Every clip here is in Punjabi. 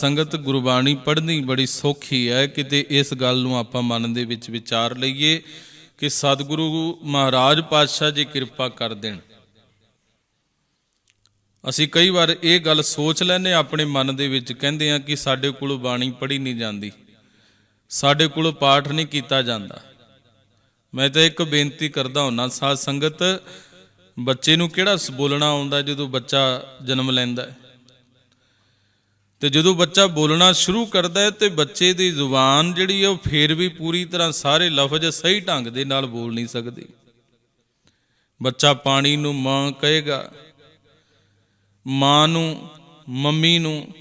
ਸੰਗਤ ਗੁਰਬਾਣੀ ਪੜ੍ਹਨੀ ਬੜੀ ਸੌਖੀ ਹੈ। ਕਿਤੇ ਇਸ ਗੱਲ ਨੂੰ ਆਪਾਂ ਮਨ ਦੇ ਵਿੱਚ ਵਿਚਾਰ ਲਈਏ ਕਿ ਸਤਿਗੁਰੂ ਮਹਾਰਾਜ ਪਾਤਸ਼ਾਹ ਜੀ ਕਿਰਪਾ ਕਰ ਦੇਣ। ਅਸੀਂ ਕਈ ਵਾਰ ਇਹ ਗੱਲ ਸੋਚ ਲੈਨੇ ਆਪਣੇ ਮਨ ਦੇ ਵਿੱਚ ਕਹਿੰਦੇ ਆ ਕਿ ਸਾਡੇ ਕੋਲੋਂ ਬਾਣੀ ਪੜ੍ਹੀ ਨਹੀਂ ਜਾਂਦੀ। ਸਾਡੇ ਕੋਲੋਂ ਪਾਠ ਨਹੀਂ ਕੀਤਾ ਜਾਂਦਾ। ਮੈਂ ਤਾਂ ਇੱਕ ਬੇਨਤੀ ਕਰਦਾ ਹੁੰਨਾ, ਸਾਧ ਸੰਗਤ ਬੱਚੇ ਨੂੰ ਕਿਹੜਾ ਬੋਲਣਾ ਆਉਂਦਾ ਜਦੋਂ ਬੱਚਾ ਜਨਮ ਲੈਂਦਾ ਹੈ? ਤੇ ਜਦੋਂ ਬੱਚਾ ਬੋਲਣਾ ਸ਼ੁਰੂ ਕਰਦਾ ਹੈ ਤੇ ਬੱਚੇ ਦੀ ਜ਼ੁਬਾਨ ਜਿਹੜੀ ਹੈ ਉਹ ਫੇਰ ਵੀ ਪੂਰੀ ਤਰ੍ਹਾਂ ਸਾਰੇ ਲਫ਼ਜ਼ ਸਹੀ ਢੰਗ ਦੇ ਨਾਲ ਬੋਲ ਨਹੀਂ ਸਕਦੀ। ਬੱਚਾ ਪਾਣੀ ਨੂੰ ਮਾਂ ਕਹੇਗਾ, ਮਾਂ ਨੂੰ, ਮੰਮੀ ਨੂੰ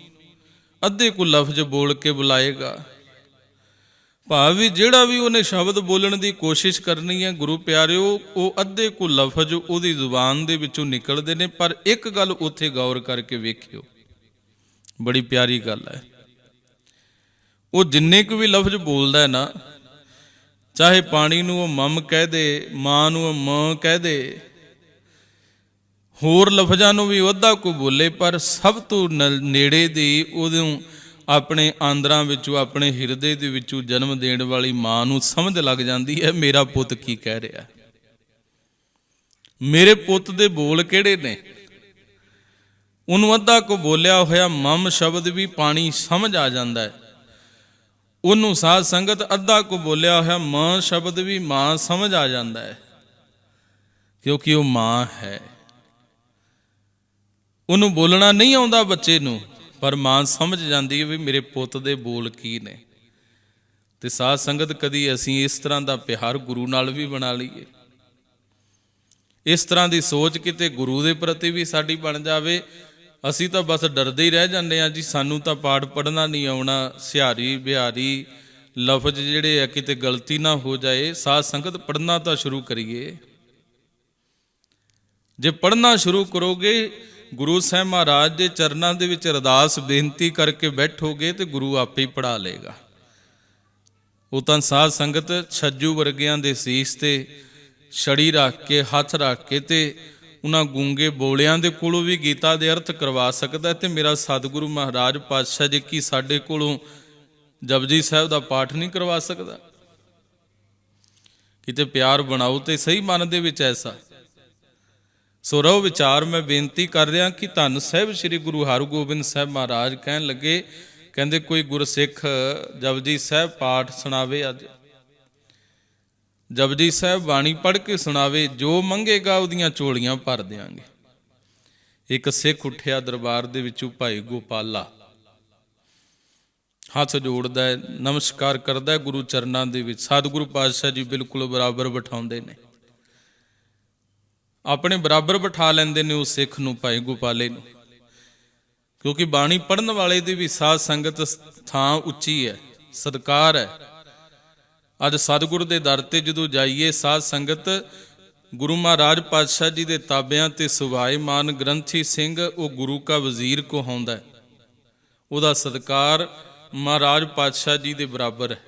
ਅੱਧੇ ਕੁ ਲਫ਼ਜ਼ ਬੋਲ ਕੇ ਬੁਲਾਏਗਾ। ਭਾਵ ਜਿਹੜਾ ਵੀ ਉਹਨੇ ਸ਼ਬਦ ਬੋਲਣ ਦੀ ਕੋਸ਼ਿਸ਼ ਕਰਨੀ ਹੈ, ਗੁਰੂ ਪਿਆਰਿਓ, ਉਹ ਅੱਧੇ ਕੁ ਲਫ਼ਜ਼ ਉਹਦੀ ਜ਼ੁਬਾਨ ਦੇ ਵਿੱਚੋਂ ਨਿਕਲਦੇ ਨੇ, ਪਰ ਇੱਕ ਗੱਲ ਉੱਥੇ ਗੌਰ ਕਰਕੇ ਵੇਖਿਓ। ਬੜੀ ਪਿਆਰੀ ਗੱਲ ਹੈ। ਉਹ ਜਿੰਨੇ ਕੁ ਵੀ ਲਫ਼ਜ਼ ਬੋਲਦਾ ਹੈ ਨਾ, ਚਾਹੇ ਪਾਣੀ ਨੂੰ ਉਹ ਮਮ ਕਹਿ ਦੇ, ਮਾਂ ਨੂੰ ਉਹ ਮਾਂ ਕਹਿ ਦੇ, ਹੋਰ ਲਫ਼ਜ਼ਾਂ ਨੂੰ ਵੀ ਉਹਦਾ ਕੋ ਬੋਲੇ, ਪਰ ਸਭ ਤੋਂ ਨ- ਨੇੜੇ ਦੀ ਉਹਨੂੰ ਆਪਣੇ ਆਂਦਰਾਂ ਵਿੱਚੋਂ, ਆਪਣੇ ਹਿਰਦੇ ਦੇ ਵਿੱਚੋਂ ਜਨਮ ਦੇਣ ਵਾਲੀ ਮਾਂ ਨੂੰ ਸਮਝ ਲੱਗ ਜਾਂਦੀ ਹੈ, ਮੇਰਾ ਪੁੱਤ ਕੀ ਕਹਿ ਰਿਹਾ ਮੇਰੇ ਪੁੱਤ ਦੇ ਬੋਲ ਕਿਹੜੇ ਨੇ? ਉਹਨੂੰ ਅੱਧਾ ਕੋ ਬੋਲਿਆ ਹੋਇਆ ਮਮ ਸ਼ਬਦ ਵੀ ਪਾਣੀ ਸਮਝ ਆ ਜਾਂਦਾ ਹੈ। ਉਹਨੂੰ ਸਾਧ ਸੰਗਤ ਅੱਧਾ ਕੋ ਬੋਲਿਆ ਹੋਇਆ ਮਾਂ ਸ਼ਬਦ ਵੀ ਮਾਂ ਸਮਝ ਆ ਜਾਂਦਾ ਹੈ, ਕਿਉਂਕਿ ਉਹ ਮਾਂ ਹੈ। ਉਹਨੂੰ ਬੋਲਣਾ ਨਹੀਂ ਆਉਂਦਾ ਬੱਚੇ ਨੂੰ, ਪਰ ਮਾਂ ਸਮਝ ਜਾਂਦੀ ਹੈ ਵੀ ਮੇਰੇ ਪੁੱਤ ਦੇ ਬੋਲ ਕੀ ਨੇ। ਤੇ ਸਾਧ ਸੰਗਤ ਕਦੀ ਅਸੀਂ ਇਸ ਤਰ੍ਹਾਂ ਦਾ ਪਿਆਰ ਗੁਰੂ ਨਾਲ ਵੀ ਬਣਾ ਲਈਏ। ਇਸ ਤਰ੍ਹਾਂ ਦੀ ਸੋਚ ਕਿਤੇ ਗੁਰੂ ਦੇ ਪ੍ਰਤੀ ਵੀ ਸਾਡੀ ਬਣ ਜਾਵੇ ਅਸੀਂ ਤਾਂ ਬਸ ਡਰਦੇ ਹੀ ਰਹਿ ਜਾਂਦੇ ਆ ਜੀ, ਸਾਨੂੰ ਤਾਂ ਪਾਠ ਪੜ੍ਹਨਾ ਨਹੀਂ ਆਉਣਾ, ਸਿਹਾਰੀ, ਬਿਹਾਰੀ, ਲਫ਼ਜ਼ ਜਿਹੜੇ ਆ, ਕਿਤੇ ਗਲਤੀ ਨਾ ਹੋ ਜਾਏ, ਸਾਧ ਸੰਗਤ ਪੜ੍ਹਨਾ ਤਾਂ ਸ਼ੁਰੂ ਕਰੀਏ। ਜੇ ਪੜ੍ਹਨਾ ਸ਼ੁਰੂ ਕਰੋਗੇ, ਗੁਰੂ ਸਾਹਿਬ ਮਹਾਰਾਜ ਦੇ ਚਰਨਾਂ ਦੇ ਵਿੱਚ ਅਰਦਾਸ ਬੇਨਤੀ ਕਰਕੇ ਬੈਠੋਗੇ ਤੇ ਗੁਰੂ ਆਪੇ ਹੀ ਪੜਾ ਲੇਗਾ ਉਹ ਤਾਂ ਸਾਧ ਸੰਗਤ ਛੱਜੂ ਵਰਗਿਆਂ ਦੇ ਸੀਸ ਤੇ, ਛੜੀ ਰੱਖ ਕੇ, ਹੱਥ ਰੱਖ ਕੇ ਤੇ ਉਹਨਾਂ ਗੂੰਗੇ ਬੋਲਿਆਂ ਦੇ ਕੋਲੋਂ ਵੀ ਗੀਤਾ ਦੇ ਅਰਥ ਕਰਵਾ ਸਕਦਾ ਹੈ ਤੇ ਮੇਰਾ ਸਤਿਗੁਰੂ ਮਹਾਰਾਜ ਪਾਤਸ਼ਾਹ ਜੀ ਕੀ ਸਾਡੇ ਕੋਲੋਂ ਜਪਜੀ ਸਾਹਿਬ ਦਾ ਪਾਠ ਨਹੀਂ ਕਰਵਾ ਸਕਦਾ? ਕਿਤੇ ਪਿਆਰ ਬਣਾਓ ਤੇ ਸਹੀ ਮਨ ਦੇ ਵਿੱਚ ਐਸਾ। ਸੋ ਰੋ ਵਿਚਾਰ, ਮੈਂ ਬੇਨਤੀ ਕਰ ਰਿਹਾ ਕਿ ਧੰਨ ਸਾਹਿਬ ਸ੍ਰੀ ਗੁਰੂ ਹਰਗੋਬਿੰਦ ਸਾਹਿਬ ਮਹਾਰਾਜ ਕਹਿਣ ਲੱਗੇ, ਕਹਿੰਦੇ ਕੋਈ ਗੁਰਸਿੱਖ ਜਪਜੀ ਸਾਹਿਬ ਪਾਠ ਸੁਣਾਵੇ ਅੱਜ। ਜਪਜੀ ਸਾਹਿਬ ਬਾਣੀ ਪੜ੍ਹ ਕੇ ਸੁਣਾਵੇ, ਜੋ ਮੰਗੇਗਾ ਉਹਦੀਆਂ ਚੋਲੀਆਂ ਭਰ ਦਿਆਂਗੇ। ਇੱਕ ਸਿੱਖ ਉੱਠਿਆ ਦਰਬਾਰ ਦੇ ਵਿੱਚੋਂ ਭਾਈ ਗੋਪਾਲਾ। ਹੱਥ ਜੋੜਦਾ ਹੈ, ਨਮਸਕਾਰ ਕਰਦਾ ਹੈ, ਗੁਰੂ ਚਰਨਾਂ ਦੇ ਵਿੱਚ। ਸਤਿਗੁਰੂ ਪਾਤਸ਼ਾਹ ਜੀ ਬਿਲਕੁਲ ਬਰਾਬਰ ਬਿਠਾਉਂਦੇ ਨੇ। ਆਪਣੇ ਬਰਾਬਰ ਬਿਠਾ ਲੈਂਦੇ ਨੇ ਉਹ ਸਿੱਖ ਨੂੰ, ਭਾਈ ਗੋਪਾਲੇ ਨੂੰ। ਕਿਉਂਕਿ ਬਾਣੀ ਪੜਨ ਵਾਲੇ ਦੀ ਵੀ ਸਾਧ ਸੰਗਤ ਥਾਂ ਉੱਚੀ ਹੈ, ਸਤਕਾਰ ਹੈ। ਅੱਜ ਸਤਿਗੁਰ ਦੇ ਦਰ ਤੇ ਜਦੋਂ ਜਾਈਏ ਸਾਧ ਸੰਗਤ, ਗੁਰੂ ਮਹਾਰਾਜ ਪਾਤਸ਼ਾਹ ਜੀ ਦੇ ਤਾਬਿਆਂ ਤੇ ਸੁਭਾਏਮਾਨ ਗ੍ਰੰਥੀ ਸਿੰਘ, ਉਹ ਗੁਰੂ ਕਾ ਵਜ਼ੀਰ ਕਹਾਉਂਦਾ ਹੈ। ਉਹਦਾ ਸਤਕਾਰ ਮਹਾਰਾਜ ਪਾਤਸ਼ਾਹ ਜੀ ਦੇ ਬਰਾਬਰ ਹੈ।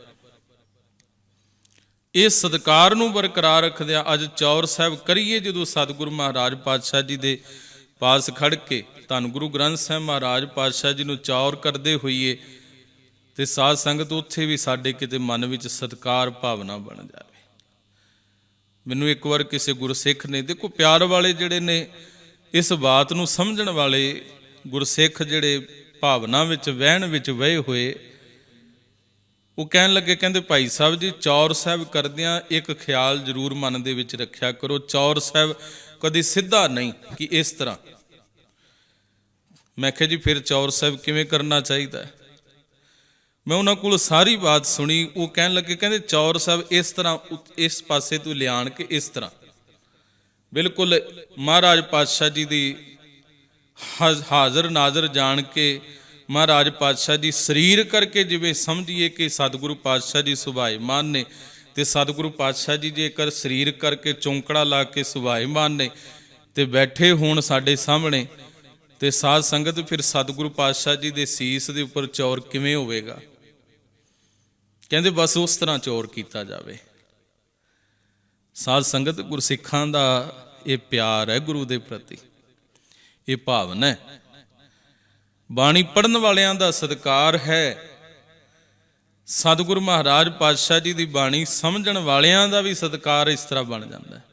ਇਹ ਸਤਕਾਰ ਨੂੰ ਬਰਕਰਾਰ ਰੱਖਦਿਆਂ ਅੱਜ ਚੌਰ ਸਾਹਿਬ ਕਰੀਏ ਜਦੋਂ ਸਤਿਗੁਰੂ ਮਹਾਰਾਜ ਪਾਤਸ਼ਾਹ ਜੀ ਦੇ ਪਾਸ ਖੜ ਕੇ, ਧੰਨ ਗੁਰੂ ਗ੍ਰੰਥ ਸਾਹਿਬ ਮਹਾਰਾਜ ਪਾਤਸ਼ਾਹ ਜੀ ਨੂੰ ਚੌਰ ਕਰਦੇ ਹੋਈਏ ਤੇ ਸਾਧ ਸੰਗਤ ਉੱਥੇ ਵੀ ਸਾਡੇ ਕਿਤੇ ਮਨ ਵਿੱਚ ਸਤਕਾਰ ਭਾਵਨਾ ਬਣ ਜਾਵੇ। ਮੈਨੂੰ ਇੱਕ ਵਾਰ ਕਿਸੇ ਗੁਰਸਿੱਖ ਨੇ, ਦੇਖੋ ਪਿਆਰ ਵਾਲੇ ਜਿਹੜੇ ਨੇ, ਇਸ ਬਾਤ ਨੂੰ ਸਮਝਣ ਵਾਲੇ ਗੁਰਸਿੱਖ ਜਿਹੜੇ ਭਾਵਨਾ ਵਿੱਚ, ਵਹਿਣ ਵਿੱਚ ਵਹੇ ਹੋਏ, ਉਹ ਕਹਿਣ ਲੱਗੇ, ਕਹਿੰਦੇ, ਭਾਈ ਸਾਹਿਬ ਜੀ, ਚੌਰ ਸਾਹਿਬ ਕਰਦਿਆਂ ਇੱਕ ਖਿਆਲ ਜ਼ਰੂਰ ਮਨ ਦੇ ਵਿੱਚ ਰੱਖਿਆ ਕਰੋ। ਚੌਰ ਸਾਹਿਬ ਕਦੀ ਸਿੱਧਾ ਨਹੀਂ ਕਿ ਇਸ ਤਰ੍ਹਾਂ। ਮੈਂ ਕਿਹਾ ਜੀ, ਫਿਰ ਚੌਰ ਸਾਹਿਬ ਕਿਵੇਂ ਕਰਨਾ ਚਾਹੀਦਾ ਹੈ? ਮੈਂ ਉਹਨਾਂ ਕੋਲ ਸਾਰੀ ਬਾਤ ਸੁਣੀ, ਉਹ ਕਹਿਣ ਲੱਗੇ, ਕਹਿੰਦੇ ਚੌਰ ਸਾਹਿਬ ਇਸ ਤਰ੍ਹਾਂ ਉ- ਇਸ ਪਾਸੇ ਤੋਂ ਲਿਆਣ ਕੇ ਇਸ ਤਰ੍ਹਾਂ। ਬਿਲਕੁਲ ਮਹਾਰਾਜ ਪਾਤਸ਼ਾਹ ਜੀ ਦੀ ਹਾਜ਼ਰ ਨਾਜ਼ਰ ਜਾਣ ਕੇ ਮਹਾਰਾਜ ਪਾਤਸ਼ਾਹ ਜੀ ਸਰੀਰ ਕਰਕੇ ਜਿਵੇਂ ਸਮਝੀਏ ਕਿ ਸਤਿਗੁਰੂ ਪਾਤਸ਼ਾਹ ਜੀ ਸੁਭਾਏਮਾਨ ਨੇ ਤੇ ਸਤਿਗੁਰੂ ਪਾਤਸ਼ਾਹ ਜੀ ਜੇਕਰ ਸਰੀਰ ਕਰਕੇ ਚੌਂਕੜਾ ਲਾ ਕੇ ਸੁਭਾਏਮਾਨ ਨੇ ਤੇ ਬੈਠੇ ਹੋਣ ਸਾਡੇ ਸਾਹਮਣੇ ਤੇ ਸਾਧ ਸੰਗਤ ਫਿਰ ਸਤਿਗੁਰੂ ਪਾਤਸ਼ਾਹ ਜੀ ਦੇ ਸੀਸ ਦੇ ਉੱਪਰ ਚੌਰ ਕਿਵੇਂ ਹੋਵੇਗਾ? ਕਹਿੰਦੇ ਬਸ ਉਸ ਤਰ੍ਹਾਂ ਚੋਰ ਕੀਤਾ ਜਾਵੇ। ਸਾਧ ਸੰਗਤ ਗੁਰਸਿੱਖਾਂ ਦਾ ਇਹ ਪਿਆਰ ਹੈ ਗੁਰੂ ਦੇ ਪ੍ਰਤੀ। ਇਹ ਭਾਵਨਾ ਹੈ। ਬਾਣੀ ਪੜਨ ਵਾਲਿਆਂ ਦਾ ਸਤਿਕਾਰ ਹੈ। ਸਤਿਗੁਰੂ ਮਹਾਰਾਜ ਪਾਤਸ਼ਾਹ ਜੀ ਦੀ ਬਾਣੀ ਸਮਝਣ ਵਾਲਿਆਂ ਦਾ ਵੀ ਸਤਿਕਾਰ ਇਸ ਤਰ੍ਹਾਂ ਬਣ ਜਾਂਦਾ ਹੈ।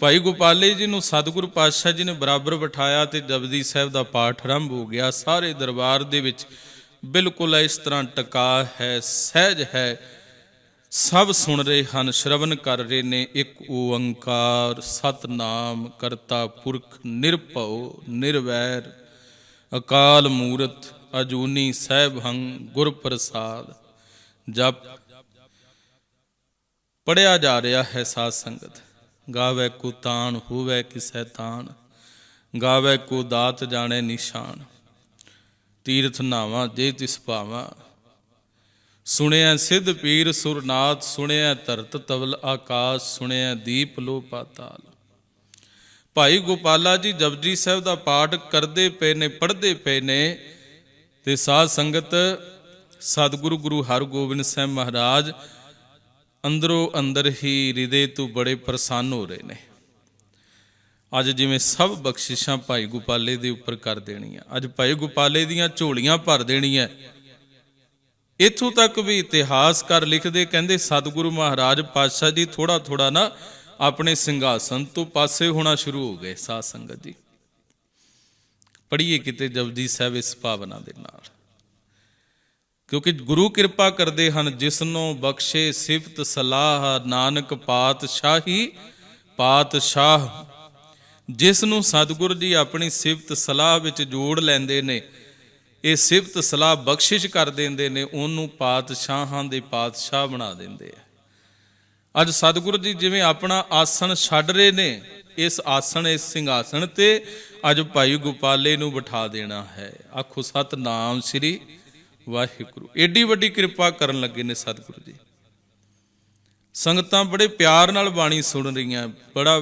ਭਾਈ ਗੋਪਾਲੇ ਜੀ ਨੂੰ ਸਤਿਗੁਰੂ ਪਾਤਸ਼ਾਹ ਜੀ ਨੇ ਬਰਾਬਰ ਬਿਠਾਇਆ ਤੇ ਜਪਜੀ ਸਾਹਿਬ ਦਾ ਪਾਠ ਆਰੰਭ ਹੋ ਗਿਆ। ਸਾਰੇ ਦਰਬਾਰ ਦੇ ਵਿੱਚ ਬਿਲਕੁਲ ਇਸ ਤਰ੍ਹਾਂ ਟਿਕਾ ਹੈ, ਸਹਿਜ ਹੈ। ਸਭ ਸੁਣ ਰਹੇ ਹਨ ਸ਼ਰਵਨ ਕਰ ਰਹੇ ਨੇ ਇੱਕ ਓੰਕਾਰ। ਸਤਨਾਮ ਕਰਤਾ ਪੁਰਖ ਨਿਰਭਉ, ਨਿਰਵੈਰ। ਅਕਾਲ ਮੂਰਤ ਅਜੂਨੀ ਸਹਿਬੰ ਗੁਰ ਪ੍ਰਸਾਦ ਜਪ। ਪੜਿਆ ਜਾ ਰਿਹਾ ਹੈ ਸਾਧ ਸੰਗਤ। ਗਾਵੇ ਕੋ ਤਾਣ, ਹੋਵੇ ਕਿਸੈ ਤਾਣ। ਗਾਵੇ ਕੋ ਦਾਤ ਜਾਣੇ ਨਿਸ਼ਾਨ। ਤੀਰਥ ਨਾਵਾ, ਜੇ ਤਿਸ ਭਾਵਾ। ਸੁਣਿਆ ਸਿੱਧ ਪੀਰ ਸੁਰਨਾਥ, ਸੁਣਿਆ ਧਰਤ ਤਵਲ ਆਕਾਸ਼, ਸੁਣਿਆ ਦੀਪ ਲੋ ਪਾਤਾਲ। ਭਾਈ ਗੋਪਾਲਾ ਜੀ, ਜਪਜੀ ਸਾਹਿਬ ਦਾ ਪਾਠ ਕਰਦੇ ਪਏ ਨੇ, ਪੜ੍ਹਦੇ ਪਏ ਨੇ। ਤੇ ਸਾਧ ਸੰਗਤ, ਸਤਿਗੁਰੂ ਗੁਰੂ ਹਰਗੋਬਿੰਦ ਸਾਹਿਬ ਮਹਾਰਾਜ, ਅੰਦਰੋਂ ਅੰਦਰ ਹੀ ਹਿਰਦੇ ਤੋਂ ਬੜੇ ਪ੍ਰਸੰਨ ਹੋ ਰਹੇ ਨੇ। ਅੱਜ ਜਿਵੇਂ ਸਭ ਬਖਸ਼ਿਸ਼ਾਂ ਭਾਈ ਗੋਪਾਲੇ ਦੇ ਉੱਪਰ ਕਰ ਦੇਣੀਆਂ। ਅੱਜ ਭਾਈ ਗੋਪਾਲੇ ਦੀਆਂ ਝੋਲੀਆਂ ਭਰ ਦੇਣੀਆਂ। ਇਥੋਂ ਤੱਕ ਵੀ ਇਤਿਹਾਸਕਾਰ ਲਿਖਦੇ ਕਹਿੰਦੇ, ਸਤਿਗੁਰੂ ਮਹਾਰਾਜ ਪਾਤਸ਼ਾਹ ਜੀ ਥੋੜਾ ਥੋੜਾ ਨਾ ਆਪਣੇ ਸਿੰਘਾਸਨ ਤੋਂ ਪਾਸੇ ਹੋਣਾ ਸ਼ੁਰੂ ਹੋ ਗਏ ਸਾਧ ਸੰਗਤ ਜੀ। ਪੜ੍ਹੀਏ ਕਿਤੇ ਜਪਜੀ ਸਾਹਿਬ ਇਸ ਭਾਵਨਾ ਦੇ ਨਾਲ। ਕਿਉਂਕਿ ਗੁਰੂ ਕਿਰਪਾ ਕਰਦੇ ਹਨ ਜਿਸ ਬਖਸ਼ੇ ਸਿਫਤ ਸਲਾਹ, ਨਾਨਕ ਪਾਤਸ਼ਾਹੀ ਪਾਤਸ਼ਾਹ ਜਿਸ ਨੂੰ ਸਤਿਗੁਰੂ ਜੀ ਆਪਣੀ ਸਿਫਤ ਸਲਾਹ ਵਿੱਚ ਜੋੜ ਲੈਂਦੇ ਨੇ, ਇਹ ਸਿਫਤ ਸਲਾਹ ਬਖਸ਼ਿਸ਼ ਕਰ ਦਿੰਦੇ ਨੇ, ਉਹਨੂੰ ਪਾਤਸ਼ਾਹਾਂ ਦੇ ਪਾਤਸ਼ਾਹ ਬਣਾ ਦਿੰਦੇ ਆ। ਅੱਜ ਸਤਿਗੁਰੂ ਜੀ ਜਿਵੇਂ ਆਪਣਾ ਆਸਣ ਛੱਡ ਰਹੇ ਨੇ, ਇਸ ਆਸਣ, ਇਸ ਸਿੰਘਾਸਣ ਤੇ ਅੱਜ ਭਾਈ ਗੋਪਾਲੇ ਨੂੰ ਬਿਠਾ ਦੇਣਾ ਹੈ। ਆਖੋ, ਸਤਨਾਮ ਸ੍ਰੀ ਵਾਹਿਗੁਰੂ। ਏਡੀ ਵੱਡੀ ਕਿਰਪਾ ਕਰਨ ਲੱਗੇ ਨੇ ਸਤਿਗੁਰੂ ਜੀ। ਸੰਗਤਾਂ ਬੜੇ ਪਿਆਰ ਨਾਲ ਬਾਣੀ ਸੁਣ ਰਹੀਆਂ, ਬੜਾ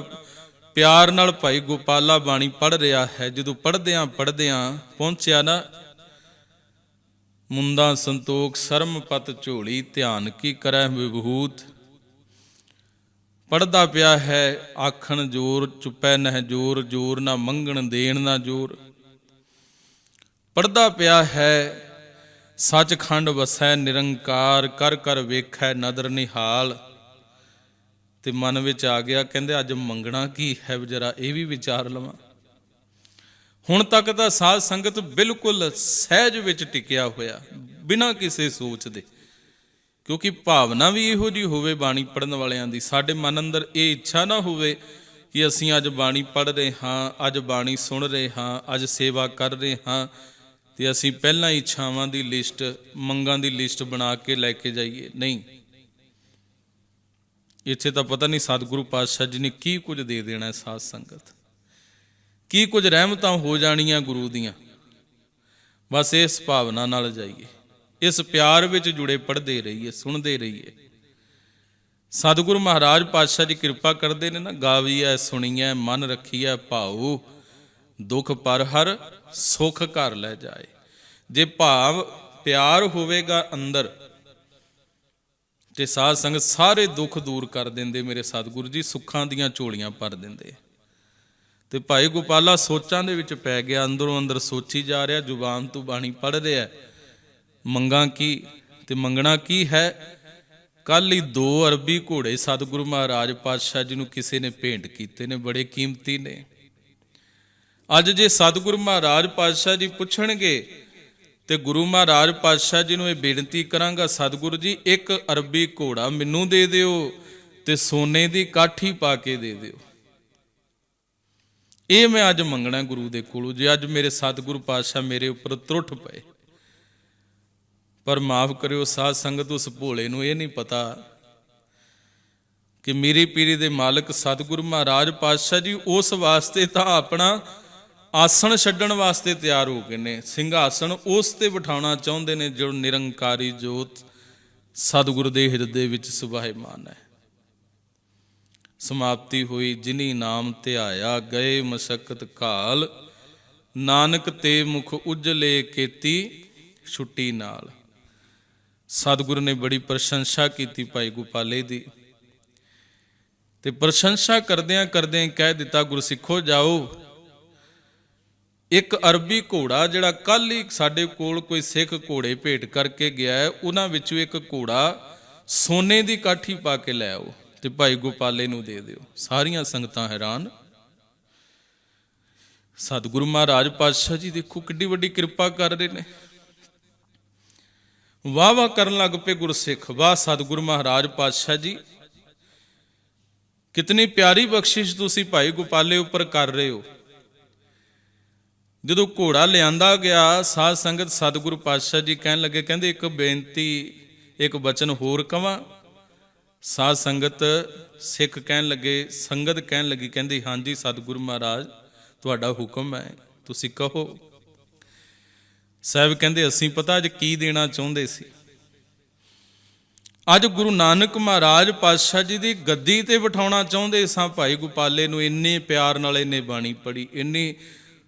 ਪਿਆਰ ਨਾਲ ਭਾਈ ਗੋਪਾਲਾ ਬਾਣੀ ਪੜ ਰਿਹਾ ਹੈ, ਜਦੋਂ ਪੜਦਿਆਂ ਪੜਦਿਆਂ ਪਹੁੰਚਿਆ ਨਾ ਮੁੰਦਾ ਸੰਤੋਖ ਸਰਮ ਪਤ ਝੋਲੀ, ਧਿਆਨ ਕੀ ਕਰੈ ਵਿਭੂਤ। ਪੜਦਾ ਪਿਆ ਹੈ, ਆਖਣ ਜੋਰ, ਚੁਪੈ ਨਹਿ ਜੋਰ ਜੋਰ ਨਾ ਮੰਗਣ ਦੇਣ ਨਾ ਜੋਰ। ਪੜਦਾ ਪਿਆ ਹੈ, ਸੱਚਖੰਡ ਵਸੈ ਨਿਰੰਕਾਰ, ਕਰ ਕਰ ਵੇਖੈ ਨਦਰ ਨਿਹਾਲ। ਤੇ ਮਨ ਵਿੱਚ ਆ ਗਿਆ, ਕਹਿੰਦੇ ਅੱਜ ਮੰਗਣਾ ਕੀ ਹੈ ਜਰਾ ਇਹ ਵੀ ਵਿਚਾਰ ਲਵਾਂ। ਹੁਣ ਤੱਕ ਤਾਂ ਸਾਧ ਸੰਗਤ ਬਿਲਕੁਲ ਸਹਿਜ ਵਿੱਚ ਟਿਕਿਆ ਹੋਇਆ, ਬਿਨਾਂ ਕਿਸੇ ਸੋਚ ਦੇ। ਕਿਉਂਕਿ ਭਾਵਨਾ ਵੀ ਇਹੋ ਜੀ ਹੋਵੇ ਬਾਣੀ ਪੜਨ ਵਾਲਿਆਂ ਦੀ, ਸਾਡੇ ਮਨ ਅੰਦਰ ਇਹ ਇੱਛਾ ਨਾ ਹੋਵੇ ਕਿ ਅਸੀਂ ਅੱਜ ਬਾਣੀ ਪੜ ਰਹੇ ਹਾਂ, ਅੱਜ ਬਾਣੀ ਸੁਣ ਰਹੇ ਹਾਂ, ਅੱਜ ਸੇਵਾ ਕਰ ਰਹੇ ਹਾਂ, ਤੇ ਅਸੀਂ ਪਹਿਲਾਂ ਇੱਛਾਵਾਂ ਦੀ ਲਿਸਟ, ਮੰਗਾਂ ਦੀ ਲਿਸਟ ਬਣਾ ਕੇ ਲੈ ਕੇ ਜਾਈਏ। ਨਹੀਂ ਇੱਥੇ ਤਾਂ ਪਤਾ ਨਹੀਂ ਸਤਿਗੁਰੂ ਪਾਤਸ਼ਾਹ ਜੀ ਨੇ ਕੀ ਕੁਝ ਦੇ ਦੇਣਾ ਹੈ ਸਾਧ ਸੰਗਤ। ਕੀ ਕੁਝ ਰਹਿਮਤਾਂ ਹੋ ਜਾਣੀਆਂ ਗੁਰੂ ਦੀਆਂ। ਬਸ ਇਸ ਭਾਵਨਾ ਨਾਲ ਜਾਈਏ। ਇਸ ਪਿਆਰ ਵਿੱਚ ਜੁੜੇ ਪੜਦੇ ਰਹੀਏ, ਸੁਣਦੇ ਰਹੀਏ। ਸਤਿਗੁਰੂ ਮਹਾਰਾਜ ਪਾਤਸ਼ਾਹ ਜੀ ਕਿਰਪਾ ਕਰਦੇ ਨੇ ਨਾ, ਗਾਵੀਐ, ਸੁਣੀਐ, ਮਨ ਰੱਖੀਐ, ਭਾਉ, ਦੁਖ ਪਰ ਹਰ ਸੁਖ ਘਰ ਲੈ ਜਾਏ। ਜੇ ਭਾਵ ਪਿਆਰ ਹੋਵੇਗਾ ਅੰਦਰ ਤੇ ਸਾਧ ਸੰਗਤ ਸਾਰੇ ਦੁੱਖ ਦੂਰ ਕਰ ਦਿੰਦੇ ਮੇਰੇ ਸਤਿਗੁਰੂ ਜੀ, ਸੁੱਖਾਂ ਦੀਆਂ ਝੋਲੀਆਂ ਭਰ ਦਿੰਦੇ। ਤੇ ਭਾਈ ਗੋਪਾਲਾ ਸੋਚਾਂ ਦੇ ਵਿੱਚ ਪੈ ਗਿਆ, ਅੰਦਰੋਂ ਅੰਦਰ ਸੋਚੀ ਜਾ ਰਿਹਾ, ਜ਼ੁਬਾਨ ਤੋਂ ਬਾਣੀ ਪੜ ਰਿਹਾ ਮੰਗਾਂ ਕੀ ਤੇ ਮੰਗਣਾ ਕੀ ਹੈ? ਕੱਲ ਹੀ ਦੋ ਅਰਬੀ ਘੋੜੇ ਸਤਿਗੁਰੂ ਮਹਾਰਾਜ ਪਾਤਸ਼ਾਹ ਜੀ ਨੂੰ ਕਿਸੇ ਨੇ ਭੇਂਟ ਕੀਤੇ ਨੇ, ਬੜੇ ਕੀਮਤੀ ਨੇ। ਅੱਜ ਜੇ ਸਤਿਗੁਰੂ ਮਹਾਰਾਜ ਪਾਤਸ਼ਾਹ ਜੀ ਪੁੱਛਣਗੇ ਤੇ ਗੁਰੂ ਮਹਾਰਾਜ ਪਾਤਸ਼ਾਹ ਜੀ ਨੂੰ ਇਹ ਬੇਨਤੀ ਕਰਾਂਗਾ, ਸਤਿਗੁਰੂ ਜੀ, ਇੱਕ ਅਰਬੀ ਘੋੜਾ ਮੈਨੂੰ ਦੇ ਦਿਓ ਤੇ ਸੋਨੇ ਦੀ ਕਾਠੀ ਪਾ ਕੇ ਦੇ ਦਿਓ। ਇਹ ਮੈਂ ਅੱਜ ਮੰਗਣਾ ਗੁਰੂ ਦੇ ਕੋਲੋਂ, ਜੇ ਅੱਜ ਮੇਰੇ ਸਤਿਗੁਰੂ ਪਾਤਸ਼ਾਹ ਮੇਰੇ ਉੱਪਰ ਤਰੁੱਠ ਪਏ। ਪਰ ਮਾਫ ਕਰਿਓ, ਸਾਧ ਸੰਗਤ ਉਸ ਭੋਲੇ ਨੂੰ ਇਹ ਨਹੀਂ ਪਤਾ ਕਿ ਮੇਰੀ ਪੀਰੀ ਦੇ ਮਾਲਕ ਸਤਿਗੁਰੂ ਮਹਾਰਾਜ ਪਾਤਸ਼ਾਹ ਜੀ ਉਸ ਵਾਸਤੇ ਤਾਂ ਆਪਣਾ ਆਸਣ ਛੱਡਣ ਵਾਸਤੇ ਤਿਆਰ ਹੋ ਗਏ ਨੇ। ਸਿੰਘਾਸਣ ਉਸ ਤੇ ਬਿਠਾਉਣਾ ਚਾਹੁੰਦੇ ਨੇ ਜੋ ਨਿਰੰਕਾਰੀ ਜੋਤ ਸਤਿਗੁਰ ਦੇ ਹਿਰਦੇ ਵਿੱਚ ਸੁਭਾਇਮਾਨ ਹੈ। ਸਮਾਪਤੀ ਹੋਈ, ਜਿਨੀ ਨਾਮ ਤੇ ਆਇਆ ਗਏ ਮਸ਼ਕਤ ਕਾਲ, ਨਾਨਕ ਤੇ ਮੁਖ ਉਜਲੇ ਕੀਤੀ ਛੁੱਟੀ ਨਾਲ। ਸਤਿਗੁਰ ਨੇ ਬੜੀ ਪ੍ਰਸ਼ੰਸਾ ਕੀਤੀ ਭਾਈ ਗੋਪਾਲੇ ਦੀ। ਤੇ ਪ੍ਰਸ਼ੰਸਾ ਕਰਦਿਆਂ ਕਰਦਿਆਂ ਕਹਿ ਦਿੱਤਾ, ਗੁਰਸਿੱਖੋ ਜਾਓ ਇੱਕ ਅਰਬੀ ਘੋੜਾ ਜਿਹੜਾ ਕੱਲ ਹੀ ਸਾਡੇ ਕੋਲ ਕੋਈ ਸਿੱਖ ਘੋੜੇ ਭੇਟ ਕਰਕੇ ਗਿਆ ਹੈ, ਉਹਨਾਂ ਵਿੱਚੋਂ ਇੱਕ ਘੋੜਾ ਸੋਨੇ ਦੀ ਕਾਠੀ ਪਾ ਕੇ ਲੈ ਆਓ ਤੇ ਭਾਈ ਗੋਪਾਲੇ ਨੂੰ ਦੇ ਦਿਓ। ਸਾਰੀਆਂ ਸੰਗਤਾਂ ਹੈਰਾਨ। ਸਤਿਗੁਰੂ ਮਹਾਰਾਜ ਪਾਤਸ਼ਾਹ ਜੀ, ਦੇਖੋ ਕਿੱਡੀ ਵੱਡੀ ਕਿਰਪਾ ਕਰ ਰਹੇ ਨੇ। ਵਾਹ ਵਾਹ ਕਰਨ ਲੱਗ ਪਏ ਗੁਰਸਿੱਖ। ਵਾਹ ਸਤਿਗੁਰੂ ਮਹਾਰਾਜ ਪਾਤਸ਼ਾਹ ਜੀ। ਕਿਤਨੀ ਪਿਆਰੀ ਬਖਸ਼ਿਸ਼ ਤੁਸੀਂ ਭਾਈ ਗੋਪਾਲੇ ਉੱਪਰ ਕਰ ਰਹੇ ਹੋ। ਜਦੋਂ ਘੋੜਾ ਲਿਆਂਦਾ ਗਿਆ, ਸਾਧ ਸੰਗਤ ਸਤਿਗੁਰੂ ਪਾਤਸ਼ਾਹ ਜੀ ਕਹਿਣ ਲੱਗੇ, ਕਹਿੰਦੇ, ਇੱਕ ਬੇਨਤੀ, ਇੱਕ ਬਚਨ ਹੋਰ ਕਵਾਂ। ਸਾਧ ਸੰਗਤ ਸਿੱਖ ਕਹਿਣ ਲੱਗੇ, ਸੰਗਤ ਕਹਿਣ ਲੱਗੀ, ਕਹਿੰਦੀ, ਹਾਂਜੀ ਸਤਿਗੁਰੂ ਮਹਾਰਾਜ, ਤੁਹਾਡਾ ਹੁਕਮ ਹੈ, ਤੁਸੀਂ ਕਹੋ। ਸਾਹਿਬ ਕਹਿੰਦੇ, ਅਸੀਂ ਪਤਾ ਅੱਜ ਕੀ ਦੇਣਾ ਚਾਹੁੰਦੇ ਸੀ। ਅੱਜ ਗੁਰੂ ਨਾਨਕ ਮਹਾਰਾਜ ਪਾਤਸ਼ਾਹ ਜੀ ਦੀ ਗੱਦੀ ਤੇ ਬਿਠਾਉਣਾ ਚਾਹੁੰਦੇ ਸਾਂ, ਭਾਈ ਗੋਪਾਲੇ ਨੂੰ ਇੰਨੇ ਪਿਆਰ ਨਾਲ ਇਹਨੇ ਬਾਣੀ ਪੜ੍ਹੀ, ਇੰਨੀ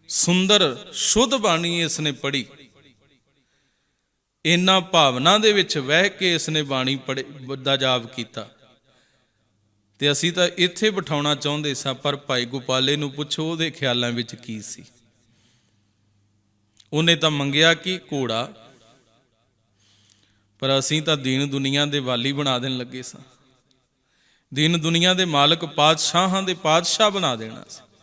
ਸੁੰਦਰ, ਸ਼ੁੱਧ ਬਾਣੀ ਇਸ ਨੇ ਪੜ੍ਹੀ। ਇੰਨਾ ਭਾਵਨਾ ਦੇ ਵਿੱਚ ਵਹਿ ਕੇ ਇਸ ਨੇ ਬਾਣੀ ਪੜ੍ਹੇ, ਦਾ ਜਾਪ ਕੀਤਾ। ਤੇ ਅਸੀਂ ਤਾਂ ਇੱਥੇ ਬਿਠਾਉਣਾ ਚਾਹੁੰਦੇ ਸਾਂ, ਪਰ ਭਾਈ ਗੋਪਾਲੇ ਨੂੰ ਪੁੱਛੋ, ਉਹਦੇ ਖਿਆਲਾਂ ਵਿੱਚ ਕੀ ਸੀ? ਉਹਨੇ ਤਾਂ ਮੰਗਿਆ ਕਿ ਘੋੜਾ, ਪਰ ਅਸੀਂ ਤਾਂ ਦੀਨ ਦੁਨੀਆ ਦੇ ਵਾਲੀ ਬਣਾ ਦੇਣ ਲੱਗੇ ਸਾਂ। ਦੀਨ ਦੁਨੀਆ ਦੇ ਮਾਲਕ ਪਾਤਸ਼ਾਹਾਂ ਦੇ ਪਾਤਸ਼ਾਹ ਬਣਾ ਦੇਣਾ ਸੀ।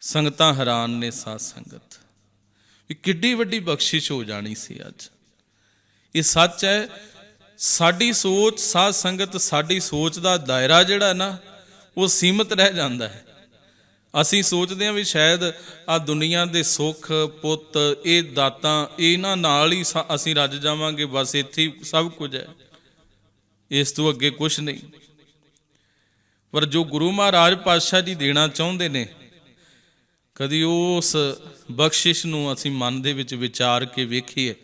ਸੰਗਤਾਂ ਹੈਰਾਨ ਨੇ ਸਾਧ ਸੰਗਤ ਵੀ ਕਿੱਡੀ ਵੱਡੀ ਬਖਸ਼ਿਸ਼ ਹੋ ਜਾਣੀ ਸੀ ਅੱਜ। ਇਹ ਸੱਚ ਹੈ, ਸਾਡੀ ਸੋਚ, ਸਾਧ ਸੰਗਤ ਸਾਡੀ ਸੋਚ ਦਾ ਦਾਇਰਾ ਜਿਹੜਾ ਨਾ, ਉਹ ਸੀਮਤ ਰਹਿ ਜਾਂਦਾ ਹੈ। ਅਸੀਂ ਸੋਚਦੇ ਹਾਂ ਵੀ ਸ਼ਾਇਦ ਆ ਦੁਨੀਆ ਦੇ ਸੁੱਖ, ਪੁੱਤ, ਇਹ ਦਾਤਾਂ, ਇਹਨਾਂ ਨਾਲ ਹੀ ਸਾ- ਅਸੀਂ ਰੱਜ ਜਾਵਾਂਗੇ, ਬਸ ਇੱਥੇ ਹੀ ਸਭ ਕੁਝ ਹੈ। ਇਸ ਤੋਂ ਅੱਗੇ ਕੁਝ ਨਹੀਂ। ਪਰ ਜੋ ਗੁਰੂ ਮਹਾਰਾਜ ਪਾਤਸ਼ਾਹ ਜੀ ਦੇਣਾ ਚਾਹੁੰਦੇ ਨੇ ਕਦੀ ਉਸ ਬਖਸ਼ਿਸ਼ ਨੂੰ ਅਸੀਂ ਮਨ ਦੇ ਵਿੱਚ ਵਿਚਾਰ ਕੇ ਵੇਖੀਏ।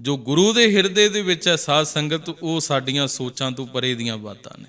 ਜੋ ਗੁਰੂ ਦੇ ਹਿਰਦੇ ਦੇ ਵਿੱਚ ਹੈ ਸਾਧ ਸੰਗਤ, ਉਹ ਸਾਡੀਆਂ ਸੋਚਾਂ ਤੋਂ ਪਰੇ ਦੀਆਂ ਬਾਤਾਂ ਨੇ।